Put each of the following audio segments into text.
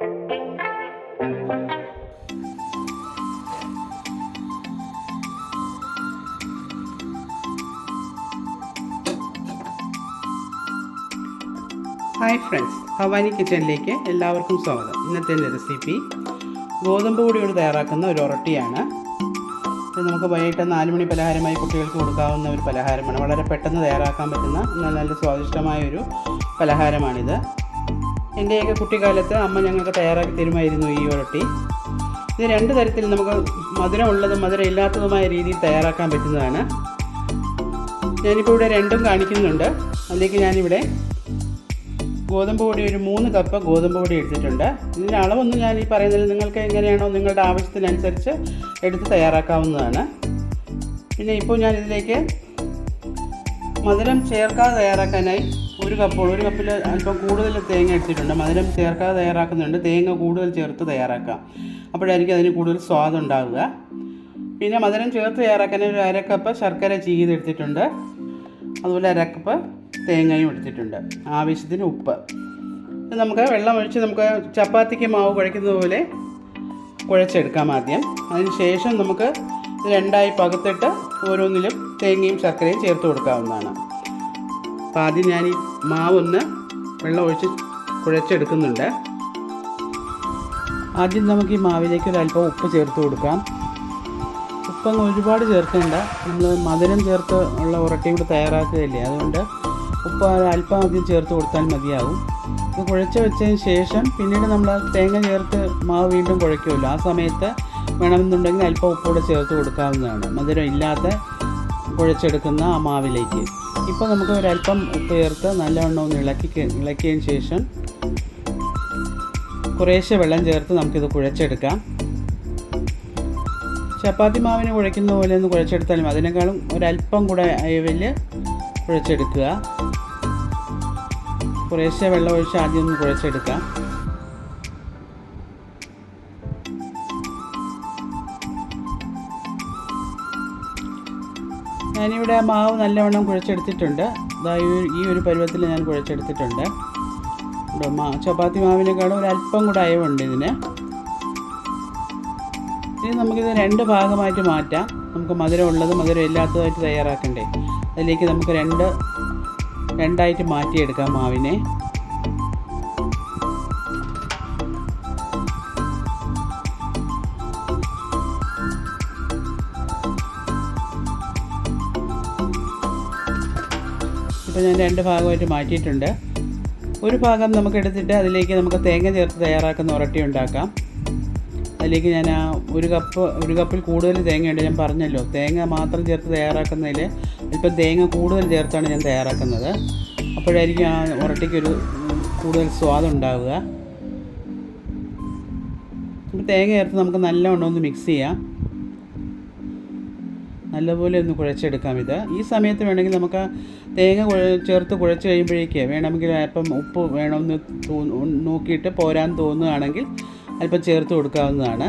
Hi friends Bhavani കിച്ചണിലേക്ക് എല്ലാവർക്കും സ്വാഗതം. ഇന്നത്തെ റെസിപ്പി ഗോതമ്പ് പൊടിയോട് തയ്യാറാക്കുന്ന ഒരു ഒറട്ടിയാണ്. ഇത് നമുക്ക് വൈകിട്ട് നാല് മണി പലഹാരമായി കുട്ടികൾക്ക് കൊടുക്കാവുന്ന ഒരു പലഹാരമാണ്. വളരെ പെട്ടെന്ന് തയ്യാറാക്കാൻ പറ്റുന്ന എന്നാൽ നല്ല സ്വാദിഷ്ടമായ ഒരു പലഹാരമാണിത്. എന്റെയൊക്കെ കുട്ടിക്കാലത്ത് അമ്മ ഞങ്ങൾക്ക് തയ്യാറാക്കി തരുമായിരുന്നു ഈ ഉരട്ടി ഇത് രണ്ട് തരത്തിൽ നമുക്ക് മധുരമുള്ളതും മധുരം ഇല്ലാത്തതുമായ രീതിയിൽ തയ്യാറാക്കാൻ പറ്റുന്നതാണ്. ഞാനിപ്പോൾ ഇവിടെ രണ്ടും കാണിക്കുന്നുണ്ട്. അതിലേക്ക് ഞാനിവിടെ ഗോതമ്പ് പൊടി ഒരു മൂന്ന് കപ്പ് ഗോതമ്പ് പൊടി എടുത്തിട്ടുണ്ട്. ഇതിന്റെ അളവൊന്നും ഞാൻ ഈ പറയുന്നതിൽ നിങ്ങൾക്ക് എങ്ങനെയാണോ നിങ്ങളുടെ ആവശ്യത്തിനനുസരിച്ച് എടുത്ത് തയ്യാറാക്കാവുന്നതാണ്. പിന്നെ ഇപ്പോൾ ഞാൻ ഇതിലേക്ക് മധുരം ചേർക്കാതെ തയ്യാറാക്കാനായി ഒരു കപ്പ് ഒരു കപ്പിൽ അല്പം കൂടുതൽ തേങ്ങ എടുത്തിട്ടുണ്ട് മധുരം ചേർക്കാതെ തയ്യാറാക്കുന്നുണ്ട്. തേങ്ങ കൂടുതൽ ചേർത്ത് തയ്യാറാക്കാം. അപ്പോഴായിരിക്കും അതിന് കൂടുതൽ സ്വാദുണ്ടാവുക പിന്നെ മധുരം ചേർത്ത് തയ്യാറാക്കാൻ ഒരു അരക്കപ്പ് ശർക്കര ചീതെടുത്തിട്ടുണ്ട് അതുപോലെ അരക്കപ്പ് തേങ്ങയും എടുത്തിട്ടുണ്ട്. ആവശ്യത്തിന് ഉപ്പ്. നമുക്ക് വെള്ളം ഒഴിച്ച് നമുക്ക് ചപ്പാത്തിക്ക് മാവ് കുഴയ്ക്കുന്നത് പോലെ കുഴച്ചെടുക്കാം ആദ്യം. അതിന് ശേഷം നമുക്ക് രണ്ടായി പകുത്തിട്ട് ഓരോന്നിലും തേങ്ങയും ശർക്കരയും ചേർത്ത് കൊടുക്കാവുന്നതാണ്. അപ്പോൾ ആദ്യം ഞാൻ ഈ മാവൊന്ന് വെള്ളം ഒഴിച്ച് കുഴച്ചെടുക്കുന്നുണ്ട്. ആദ്യം നമുക്ക് ഈ മാവിലേക്ക് ഒരല്പം ഉപ്പ് ചേർത്ത് കൊടുക്കാം. ഉപ്പങ്ങ് ഒരുപാട് ചേർക്കേണ്ട. നമ്മൾ മധുരം ചേർത്ത് ഉള്ള ഉരട്ടി കൂടി തയ്യാറാക്കുകയല്ലേ? അതുകൊണ്ട് ഉപ്പ് അല്പം ആദ്യം ചേർത്ത് കൊടുത്താൽ മതിയാവും. ഇത് കുഴച്ച് വെച്ചതിന് ശേഷം പിന്നീട് നമ്മൾ തേങ്ങ ചേർത്ത് മാവ് വീണ്ടും കുഴയ്ക്കുമല്ലോ. ആ സമയത്ത് വേണമെന്നുണ്ടെങ്കിൽ അല്പം ഉപ്പൂടെ ചേർത്ത് കൊടുക്കാവുന്നതാണ്. മധുരം ഇല്ലാത്ത കുഴച്ചെടുക്കുന്ന ആ മാവിലേക്ക്. ഇപ്പോൾ നമുക്ക് ഒരല്പം ഉപ്പ് ചേർത്ത് നല്ലവണ്ണം ഒന്ന് ഇളക്കി ഇളക്കിയതിന് ശേഷം കുറേശ്ശെ വെള്ളം ചേർത്ത് നമുക്കിത് കുഴച്ചെടുക്കാം. ചപ്പാത്തി മാവിന് കുഴയ്ക്കുന്ന പോലെ ഒന്ന് കുഴച്ചെടുത്താലും അതിനേക്കാളും ഒരല്പം കൂടെ അയവിൽ കുഴച്ചെടുക്കുക. കുറേശ്ശെ വെള്ളം ഒഴിച്ച് ആദ്യം ഒന്ന് കുഴച്ചെടുക്കാം. ഞാനിവിടെ മാവ് നല്ലവണ്ണം കുഴച്ചെടുത്തിട്ടുണ്ട്. ഈ ഒരു- പരുവത്തിൽ ഞാൻ കുഴച്ചെടുത്തിട്ടുണ്ട്. മാ ചപ്പാത്തി മാവിനേക്കാളും ഒരു അല്പം കൂടെ അയവുണ്ട് ഇതിന്. ഇനി നമുക്കിത് രണ്ട് ഭാഗമായിട്ട് മാറ്റാം. നമുക്ക് മധുരം ഉള്ളത് മധുരം ഇല്ലാത്തതായിട്ട് തയ്യാറാക്കണ്ടേ. അതിലേക്ക് നമുക്ക് രണ്ട് രണ്ടായിട്ട് മാറ്റിയെടുക്കാം മാവിനെ. ഇപ്പോൾ ഞാൻ രണ്ട് ഭാഗമായിട്ട് മാറ്റിയിട്ടുണ്ട്. ഒരു ഭാഗം നമുക്ക് എടുത്തിട്ട് അതിലേക്ക് നമുക്ക് തേങ്ങ ചേർത്ത് തയ്യാറാക്കുന്ന ഉരട്ടി ഉണ്ടാക്കാം. അതിലേക്ക് ഞാൻ ആ ഒരു കപ്പ് ഒരു കപ്പിൽ കൂടുതൽ തേങ്ങയുണ്ട് ഞാൻ പറഞ്ഞല്ലോ. തേങ്ങ മാത്രം ചേർത്ത് തയ്യാറാക്കുന്നതിൽ ഇപ്പം തേങ്ങ കൂടുതൽ ചേർത്താണ് ഞാൻ തയ്യാറാക്കുന്നത്. അപ്പോഴായിരിക്കും ആ ഉരട്ടിക്കൊരു കൂടുതൽ സ്വാദുണ്ടാവുക അപ്പോൾ തേങ്ങ ചേർത്ത് നമുക്ക് നല്ലവണ്ണം ഒന്ന് മിക്സ് ചെയ്യാം. നല്ലപോലെ ഒന്ന് കുഴച്ചെടുക്കാം ഇത്. ഈ സമയത്ത് വേണമെങ്കിൽ നമുക്ക് തേങ്ങ ചേർത്ത് കുഴച്ച് കഴിയുമ്പോഴേക്ക് വേണമെങ്കിൽ അല്പം ഉപ്പ് വേണമെന്ന് നോക്കിയിട്ട് പോരാൻ തോന്നുകയാണെങ്കിൽ അല്പം ചേർത്ത് കൊടുക്കാവുന്നതാണ്.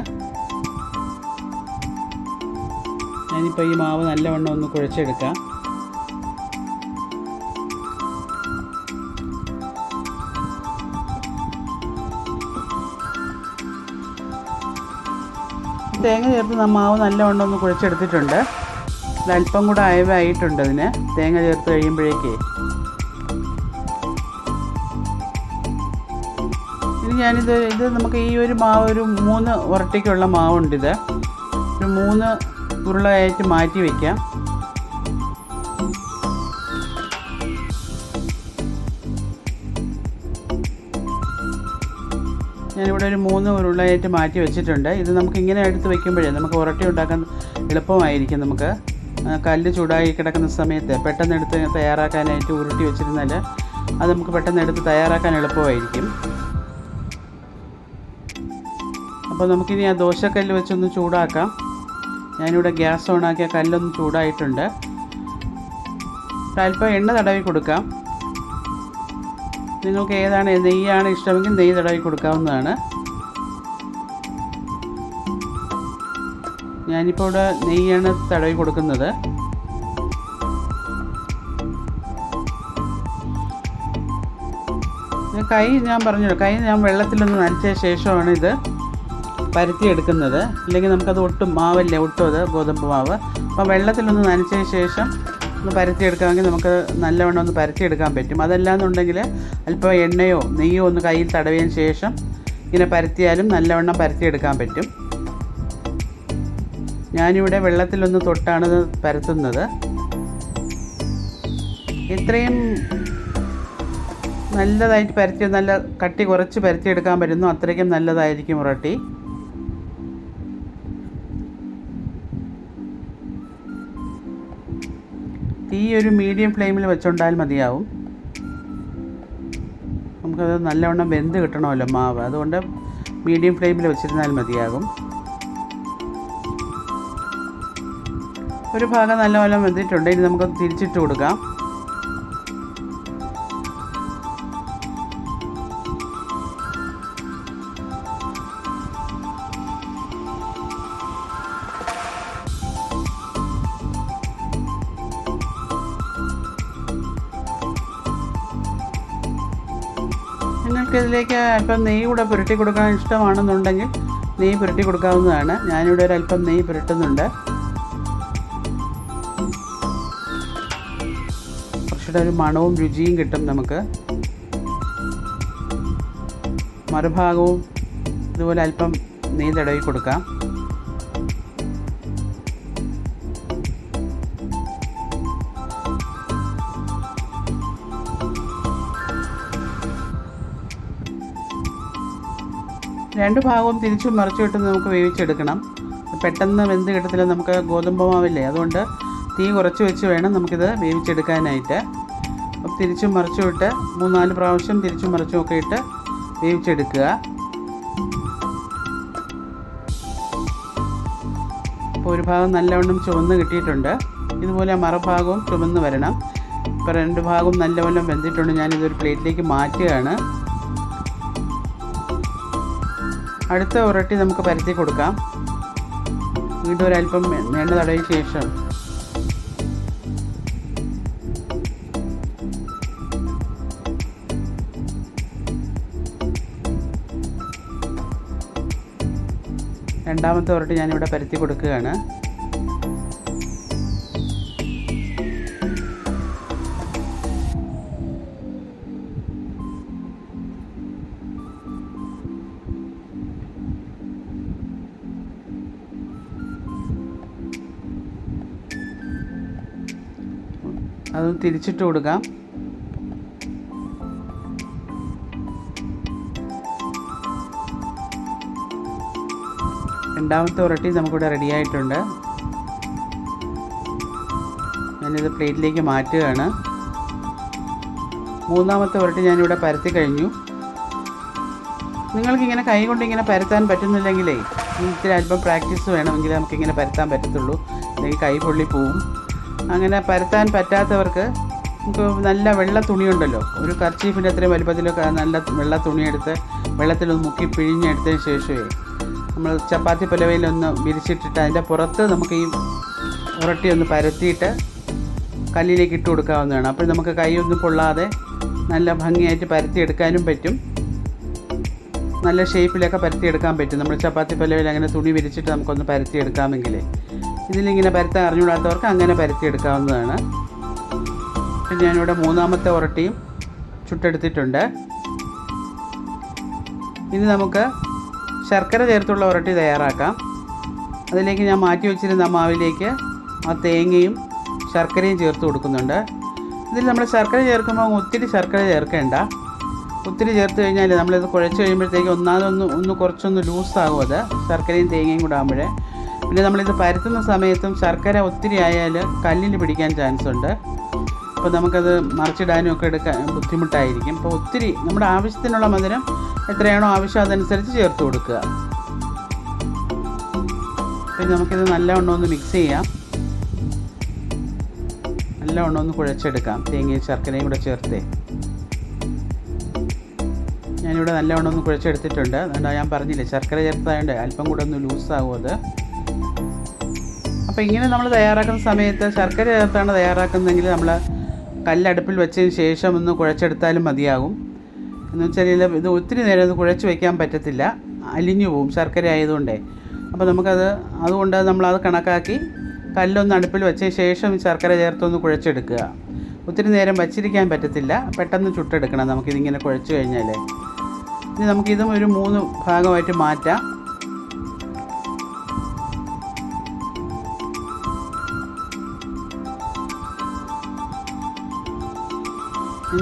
ഞാനിപ്പോൾ ഈ മാവ് നല്ലവണ്ണം ഒന്ന് കുഴച്ചെടുക്കാം. തേങ്ങ ചേർത്ത് മാവ് നല്ലവണ്ണം ഒന്ന് കുഴച്ചെടുത്തിട്ടുണ്ട്. അല്പം കൂടെ അയവായിട്ടുണ്ട് അതിന്. തേങ്ങ ചേർത്ത് കഴിയുമ്പോഴേക്കേ. ഇനി ഞാനിത് ഇത് നമുക്ക് ഈ ഒരു മാവ് ഒരു മൂന്ന് ഉരട്ടിക്കുള്ള മാവുണ്ട് ഇത് ഒരു മൂന്ന് ഉരുളയായിട്ട് മാറ്റി വയ്ക്കാം ഞാനിവിടെ ഒരു മൂന്ന് ഉരുളയായിട്ട് മാറ്റി വെച്ചിട്ടുണ്ട്. ഇത് നമുക്ക് ഇങ്ങനെ എടുത്ത് വെക്കുമ്പോഴേ നമുക്ക് ഉരട്ടി ഉണ്ടാക്കാൻ എളുപ്പമായിരിക്കും നമുക്ക്. കല്ല് ചൂടായി കിടക്കുന്ന സമയത്ത് പെട്ടെന്ന് എടുത്ത് തയ്യാറാക്കാനായിട്ട് ഉരുട്ടി വെച്ചിരുന്നാൽ അത് നമുക്ക് പെട്ടെന്ന് എടുത്ത് തയ്യാറാക്കാൻ എളുപ്പമായിരിക്കും. അപ്പോൾ നമുക്കിനി ആ ദോശക്കല്ല് വെച്ചൊന്ന് ചൂടാക്കാം. ഞാനിവിടെ ഗ്യാസ് ഓണാക്കിയ കല്ലൊന്ന് ചൂടായിട്ടുണ്ട്. അല്പം എണ്ണ തടവി കൊടുക്കാം. നിങ്ങൾക്ക് ഏതാണ് നെയ്യാണ് ഇഷ്ടമെങ്കിൽ നെയ്യ് തടവി കൊടുക്കാവുന്നതാണ്. ഞാനിപ്പോൾ ഇവിടെ നെയ്യാണ് തടവി കൊടുക്കുന്നത്. കൈ ഞാൻ പറഞ്ഞു കൈ ഞാൻ വെള്ളത്തിലൊന്ന് നനച്ച ശേഷമാണ് ഇത് പരത്തിയെടുക്കുന്നത്. ഇല്ലെങ്കിൽ നമുക്കത് ഒട്ടും മാവല്ലേ ഒട്ടും അത് ഗോതമ്പ് മാവ്. അപ്പം വെള്ളത്തിലൊന്ന് നനച്ചതിന് ശേഷം ഒന്ന് പരത്തിയെടുക്കാമെങ്കിൽ നമുക്ക് നല്ലവണ്ണം ഒന്ന് പരത്തിയെടുക്കാൻ പറ്റും. അതല്ലാന്നുണ്ടെങ്കിൽ അല്പം എണ്ണയോ നെയ്യോ ഒന്ന് കയ്യിൽ തടവിയതിന് ശേഷം ഇങ്ങനെ പരത്തിയാലും നല്ലവണ്ണം പരത്തിയെടുക്കാൻ പറ്റും. ഞാനിവിടെ വെള്ളത്തിലൊന്ന് തൊട്ടാണ് പരത്തുന്നത്. ഇത്രയും നല്ലതായിട്ട് പരത്തി നല്ല കട്ടി കുറച്ച് പരത്തിയെടുക്കാൻ പറ്റുന്നു. അത്രയ്ക്കും നല്ലതായിരിക്കും ഉറട്ടി. തീ ഒരു മീഡിയം ഫ്ലെയിമിൽ വെച്ചുകൊണ്ടാൽ മതിയാവും. നമുക്കത് നല്ലവണ്ണം വെന്ത് കിട്ടണമല്ലോ മാവ്. അതുകൊണ്ട് മീഡിയം ഫ്ലെയിമിൽ വെച്ചിരുന്നാൽ മതിയാകും. ഒരു ഭാഗം നല്ലപോലെ വെന്തിട്ടുണ്ട്. ഇനി നമുക്ക് തിരിച്ചിട്ട് കൊടുക്കാം. നിങ്ങൾക്ക് അല്പം നെയ്യ് കൂടെ പുരട്ടി കൊടുക്കാൻ ഇഷ്ടമാണെന്നുണ്ടെങ്കിൽ നെയ്യ് പുരട്ടി കൊടുക്കാവുന്നതാണ്. ഞാനിവിടെ ഒരു അല്പം നെയ്യ് പുരട്ടുന്നുണ്ട്. കുറച്ചുകൂടെ ഒരു മണവും രുചിയും കിട്ടും നമുക്ക്. മറുഭാഗവും ഇതുപോലെ അല്പം നീന്തടവി തടവി കൊടുക്കാം. രണ്ട് ഭാഗവും തിരിച്ചും മറിച്ചു വിട്ട് നമുക്ക് വേവിച്ചെടുക്കണം. പെട്ടെന്ന് വെന്ത് കിട്ടത്തില്ല നമുക്ക് ഗോതമ്പ് മാവില്ലേ? അതുകൊണ്ട് തീ കുറച്ച് വെച്ച് വേണം നമുക്കിത് വേവിച്ചെടുക്കാനായിട്ട്. തിരിച്ചും മറിച്ചും ഇട്ട് മൂന്നാൽ പ്രാവശ്യം തിരിച്ചും മറിച്ചും ഒക്കെ ഇട്ട് വേവിച്ചെടുക്കുക. അപ്പോൾ ഒരു ഭാഗം നല്ലവണ്ണം ചുവന്ന് കിട്ടിയിട്ടുണ്ട്. ഇതുപോലെ മറുഭാഗവും ചുവന്ന് വരണം. ഇപ്പോൾ രണ്ട് ഭാഗവും നല്ലവണ്ണം വെന്തിട്ടുണ്ട്. ഞാനിതൊരു പ്ലേറ്റിലേക്ക് മാറ്റുകയാണ്. അടുത്ത ഉരട്ടി നമുക്ക് പരത്തി കൊടുക്കാം. വീണ്ടും ഒരല്പം എണ്ണ തടവിയ ശേഷം രണ്ടാമത്തെ ഉരട്ടി ഞാനിവിടെ പരത്തി കൊടുക്കുകയാണ്. അത് തിരിച്ചിട്ട് കൊടുക്കാം. രണ്ടാമത്തെ ഉരട്ടി നമുക്കിവിടെ റെഡി ആയിട്ടുണ്ട്. ഞാനിത് പ്ലേറ്റിലേക്ക് മാറ്റുകയാണ്. മൂന്നാമത്തെ ഉരട്ടി ഞാനിവിടെ പരത്തി കഴിഞ്ഞു. നിങ്ങൾക്കിങ്ങനെ കൈ കൊണ്ട് ഇങ്ങനെ പരത്താൻ പറ്റുന്നില്ലെങ്കിലേ ഇത്തിരി അല്പം പ്രാക്ടീസ് വേണമെങ്കിൽ നമുക്കിങ്ങനെ പരത്താൻ പറ്റത്തുള്ളൂ. അല്ലെങ്കിൽ കൈ പൊള്ളി പോവും. അങ്ങനെ പരത്താൻ പറ്റാത്തവർക്ക് നമുക്ക് നല്ല വെള്ള തുണിയുണ്ടല്ലോ. ഒരു കർച്ചീഫിന്റെ അത്രയും വലുപ്പത്തിലൊക്കെ നല്ല വെള്ള തുണിയെടുത്ത് വെള്ളത്തിൽ മുക്കി പിഴിഞ്ഞെടുത്തതിന് ശേഷമേ നമ്മൾ ചപ്പാത്തി പുലവയിലൊന്ന് വിരിച്ചിട്ടിട്ട് അതിന്റെ പുറത്ത് നമുക്ക് ഈ ഉരട്ടി ഒന്ന് പരത്തിയിട്ട് കല്ലിലേക്ക് ഇട്ട് കൊടുക്കാവുന്നതാണ്. അപ്പോൾ നമുക്ക് കൈയൊന്നും പൊള്ളാതെ നല്ല ഭംഗിയായിട്ട് പരത്തിയെടുക്കാനും പറ്റും. നല്ല ഷേപ്പിലൊക്കെ പരത്തിയെടുക്കാൻ പറ്റും. നമ്മൾ ചപ്പാത്തി പുലവയിൽ അങ്ങനെ തുണി വിരിച്ചിട്ട് നമുക്കൊന്ന് പരത്തിയെടുക്കാമെങ്കിൽ ഇതിലിങ്ങനെ പരത്താൻ അറിഞ്ഞുകൂടാത്തവർക്ക് അങ്ങനെ പരത്തിയെടുക്കാവുന്നതാണ്. പിന്നെ ഞാനിവിടെ മൂന്നാമത്തെ ഉരട്ടിയും ചുട്ടെടുത്തിട്ടുണ്ട്. ഇനി നമുക്ക് ശർക്കര ചേർത്തുള്ള ഉരട്ടി തയ്യാറാക്കാം. അതിലേക്ക് ഞാൻ മാറ്റി വെച്ചിരുന്ന മാവിലേക്ക് ആ തേങ്ങയും ശർക്കരയും ചേർത്ത് കൊടുക്കുന്നുണ്ട്. ഇതിൽ നമ്മൾ ശർക്കര ചേർക്കുമ്പോൾ ഒത്തിരി ശർക്കര ചേർക്കേണ്ട. ഒത്തിരി ചേർത്ത് കഴിഞ്ഞാൽ നമ്മളിത് കുഴച്ച് കഴിയുമ്പോഴത്തേക്ക് ഒന്നാമതൊന്ന് ഒന്ന് കുറച്ചൊന്ന് ലൂസാകും അത്. ശർക്കരയും തേങ്ങയും കൂടെ ആകുമ്പോഴേ. പിന്നെ നമ്മളിത് പരത്തുന്ന സമയത്തും ശർക്കര ഒത്തിരി ആയാൽ കല്ലിൽ പിടിക്കാൻ ചാൻസ് ഉണ്ട്. അപ്പോൾ നമുക്കത് മറിച്ചിടാനും ഒക്കെ എടുക്കാൻ ബുദ്ധിമുട്ടായിരിക്കും. അപ്പോൾ ഒത്തിരി നമ്മുടെ ആവശ്യത്തിനുള്ള മധുരം എത്രയാണോ ആവശ്യം അതനുസരിച്ച് ചേർത്ത് കൊടുക്കുക. പിന്നെ നമുക്കിത് നല്ലവണ്ണം ഒന്ന് മിക്സ് ചെയ്യാം. നല്ലവണ്ണം ഒന്ന് കുഴച്ചെടുക്കാം. തേങ്ങയും ശർക്കരയും കൂടെ ചേർത്തേ. ഞാനിവിടെ നല്ലവണ്ണം ഒന്ന് കുഴച്ചെടുത്തിട്ടുണ്ട്. അതുകൊണ്ട് ഞാൻ പറഞ്ഞില്ലേ ശർക്കര ചേർത്തതായതുകൊണ്ട് അല്പം കൂടെ ഒന്ന് ലൂസാകും അത്. അപ്പോൾ ഇങ്ങനെ നമ്മൾ തയ്യാറാക്കുന്ന സമയത്ത് ശർക്കര ചേർത്താണ് തയ്യാറാക്കുന്നതെങ്കിൽ നമ്മൾ കല്ലടുപ്പിൽ വെച്ചതിന് ശേഷം ഒന്ന് കുഴച്ചെടുത്താലും മതിയാകും. എന്ന് വെച്ചാൽ ഇത് ഒത്തിരി നേരം ഇത് കുഴച്ച് വയ്ക്കാൻ പറ്റത്തില്ല. അലിഞ്ഞു പോവും ശർക്കര ആയതുകൊണ്ടേ. അപ്പോൾ നമുക്കത് അതുകൊണ്ട് നമ്മളത് കണക്കാക്കി കല്ലൊന്ന് അടുപ്പിൽ വെച്ച ശേഷം ശർക്കര ചേർത്തൊന്ന് കുഴച്ചെടുക്കുക. ഒത്തിരി നേരം വച്ചിരിക്കാൻ പറ്റത്തില്ല. പെട്ടെന്ന് ചുട്ടെടുക്കണം നമുക്കിതിങ്ങനെ കുഴച്ച് കഴിഞ്ഞാൽ ഇനി നമുക്കിതും ഒരു മൂന്ന് ഭാഗമായിട്ട് മാറ്റാം.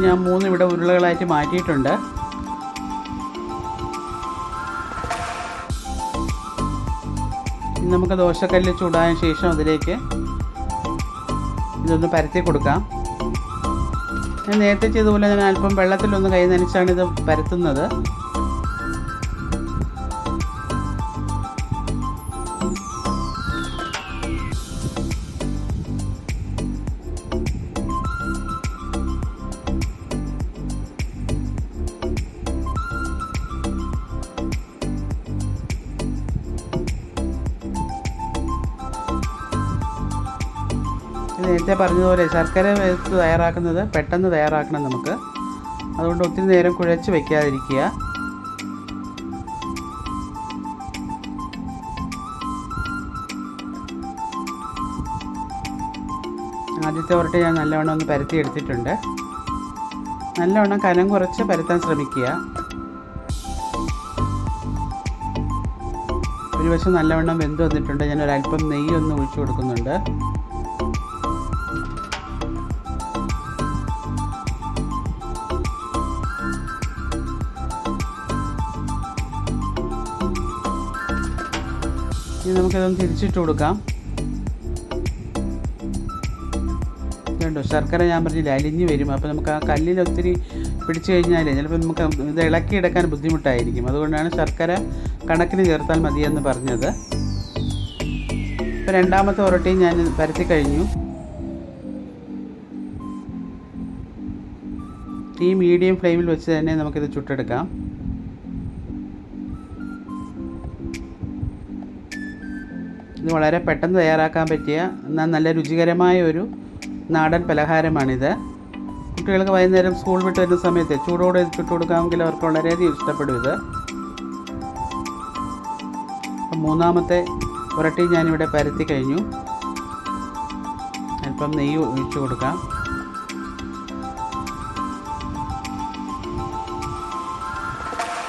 ഞാൻ മൂന്ന് ഇവിടെ ഉരുളകളായിട്ട് മാറ്റിയിട്ടുണ്ട്. നമുക്ക് ദോശക്കല്ല് ചൂടായ ശേഷം അതിലേക്ക് ഇതൊന്ന് പരത്തി കൊടുക്കാം. ഞാൻ നേരത്തെ ചെയ്തതുപോലെ ഞാൻ അല്പം വെള്ളത്തിലൊന്ന് കൈ നനച്ചാണ് ഇത് പരത്തുന്നത്. നേരത്തെ പറഞ്ഞതുപോലെ ശർക്കര വെച്ച് തയ്യാറാക്കുന്നത് പെട്ടെന്ന് തയ്യാറാക്കണം നമുക്ക്. അതുകൊണ്ട് ഒത്തിരി നേരം കുഴച്ച് വെക്കാതിരിക്കുക. ആദ്യത്തെ ഉരട്ടി ഞാൻ നല്ലവണ്ണം ഒന്ന് പരത്തി എടുത്തിട്ടുണ്ട്. നല്ലവണ്ണം കനം കുറച്ച് പരത്താൻ ശ്രമിക്കുക. ഒരു വശം നല്ലവണ്ണം വെന്ത് വന്നിട്ടുണ്ട്. ഞാൻ ഒരല്പം നെയ്യ് ഒന്ന് ഒഴിച്ചു കൊടുക്കുന്നുണ്ട്. ഇനി നമുക്കിതൊന്ന് തിരിച്ചിട്ട് കൊടുക്കാം. കണ്ടോ ശർക്കര ഞാൻ പറഞ്ഞില്ല അലിഞ്ഞ് വരും. അപ്പോൾ നമുക്ക് ആ കല്ലിൽ ഒത്തിരി പിടിച്ചു കഴിഞ്ഞാൽ ചിലപ്പോൾ നമുക്ക് ഇത് ഇളക്കിയെടുക്കാൻ ബുദ്ധിമുട്ടായിരിക്കും. അതുകൊണ്ടാണ് ശർക്കര കണക്കിന് ചേർത്താൽ മതിയെന്ന് പറഞ്ഞത്. ഇപ്പോൾ രണ്ടാമത്തെ ഉരട്ടിയും ഞാൻ പരത്തി കഴിഞ്ഞു. തീ മീഡിയം ഫ്ലെയിമിൽ വെച്ച് തന്നെ നമുക്കിത് ചുട്ടെടുക്കാം. ഇത് വളരെ പെട്ടെന്ന് തയ്യാറാക്കാൻ പറ്റിയ എന്നാൽ നല്ല രുചികരമായ ഒരു നാടൻ പലഹാരമാണിത്. കുട്ടികൾക്ക് വൈകുന്നേരം സ്കൂൾ വിട്ട് വരുന്ന സമയത്ത് ചൂടോടെ ഇട്ട് കൊടുക്കാമെങ്കിൽ അവർക്ക് വളരെയധികം ഇഷ്ടപ്പെടും ഇത്. മൂന്നാമത്തെ പുരട്ടി ഞാനിവിടെ പരത്തി കഴിഞ്ഞു. അല്പം നെയ്യ് ഒഴിച്ചു കൊടുക്കാം.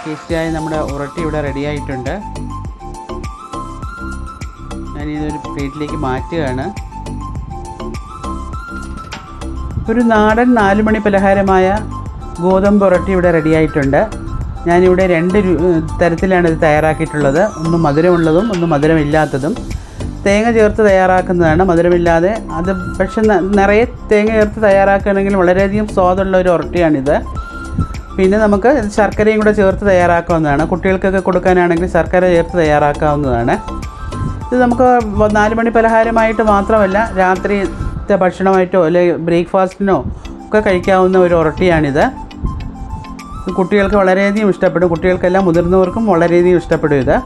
ടേസ്റ്റിയായി നമ്മുടെ ഉരട്ടി ഇവിടെ റെഡി ആയിട്ടുണ്ട് ഞാനിതൊരു പ്ലേറ്റിലേക്ക് മാറ്റുകയാണ്. ഒരു നാടൻ നാലുമണി പലഹാരമായ ഗോതമ്പ് പൊറോട്ട ഇവിടെ റെഡിയായിട്ടുണ്ട് ഞാനിവിടെ രണ്ട് തരത്തിലാണ് ഇത് തയ്യാറാക്കിയിട്ടുള്ളത്. ഒന്ന് മധുരമുള്ളതും ഒന്ന് മധുരമില്ലാത്തതും. തേങ്ങ ചേർത്ത് തയ്യാറാക്കുന്നതാണ്. മധുരമില്ലാതെ അത് പക്ഷെ നിറയെ തേങ്ങ ചേർത്ത് തയ്യാറാക്കുകയാണെങ്കിൽ വളരെയധികം സ്വാദുള്ള ഒരു ഉരട്ടിയാണിത് പിന്നെ നമുക്ക് ശർക്കരയും കൂടെ ചേർത്ത് തയ്യാറാക്കാവുന്നതാണ്. കുട്ടികൾക്കൊക്കെ കൊടുക്കാനാണെങ്കിൽ ശർക്കര ചേർത്ത് തയ്യാറാക്കാവുന്നതാണ്. ഇത് നമുക്ക് നാല് മണി പലഹാരമായിട്ട് മാത്രമല്ല രാത്രിത്തെ ഭക്ഷണമായിട്ടോ അല്ലെങ്കിൽ ബ്രേക്ക്ഫാസ്റ്റിനോ ഒക്കെ കഴിക്കാവുന്ന ഒരു ഉരട്ടിയാണിത് ഇത് കുട്ടികൾക്ക് വളരെയധികം ഇഷ്ടപ്പെടും. കുട്ടികൾക്കെല്ലാം മുതിർന്നവർക്കും വളരെയധികം ഇഷ്ടപ്പെടും ഇത്.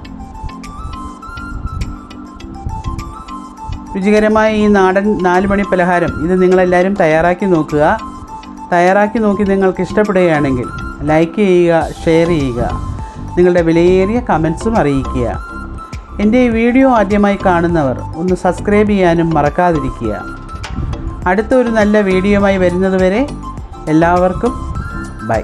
രുചികരമായ ഈ നാടൻ നാല് മണി പലഹാരം ഇത് നിങ്ങളെല്ലാവരും തയ്യാറാക്കി നോക്കുക. തയ്യാറാക്കി നോക്കി നിങ്ങൾക്ക് ഇഷ്ടപ്പെടുകയാണെങ്കിൽ ലൈക്ക് ചെയ്യുക ഷെയർ ചെയ്യുക. നിങ്ങളുടെ വിലയേറിയ കമൻസും അറിയിക്കുക. എന്റെ ഈ വീഡിയോ ആദ്യമായി കാണുന്നവർ ഒന്ന് സബ്സ്ക്രൈബ് ചെയ്യാനും മറക്കാതിരിക്കുക. അടുത്ത ഒരു നല്ല വീഡിയോയുമായി വരുന്നതുവരെ എല്ലാവർക്കും ബൈ.